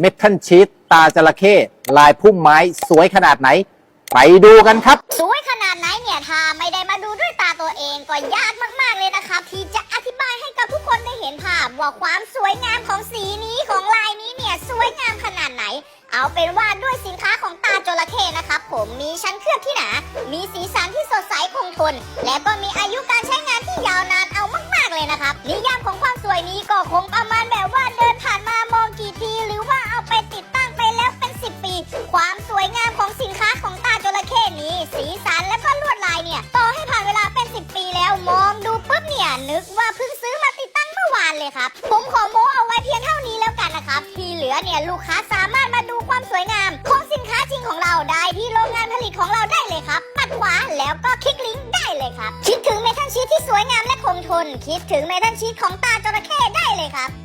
เมทัลชีตตาจระเข้ลายพุ่มไม้สวยขนาดไหน ไปดูกันครับ สวยขนาดไหนเนี่ยถ้าไม่ได้มาดูด้วยตาตัวเองก็ยากมากๆเลยนะครับ ที่จะอธิบายให้กับทุกคนได้เห็นภาพว่าความสวยงามของสีนี้ของลายนี้เนี่ยสวยงามขนาดไหน เอาเป็นว่าด้วยสินค้าของตาจระเข้นะครับ ผมมีชั้นเคลือบที่หนา มีสีสันที่สดใสคงทน และก็มีอายุการใช้งานที่ยาวนานเอามาก ๆเลยนะครับนิยามของ ความสวยงามของสินค้าของตาจระเข้นี้ สีสันและก็ลวดลายเนี่ยต่อให้ผ่านเวลาเป็น 10 ปีแล้วมองดูปุ๊บเนี่ยนึกว่าเพิ่งซื้อมาติดตั้งเมื่อวานเลยครับ ผมขอโม้เอาไว้เพียงเท่านี้แล้วกันนะครับ ที่เหลือเนี่ยลูกค้าสามารถมาดูความสวยงามของสินค้าจริงของเราได้ที่โรงงานผลิตของเราได้เลยครับปัดขวาแล้วก็คลิกลิงก์ได้เลยครับ คิดถึงเมทัลชีทที่สวยงามและคงทน คิดถึงเมทัลชีทของตาจระเข้ได้เลยครับ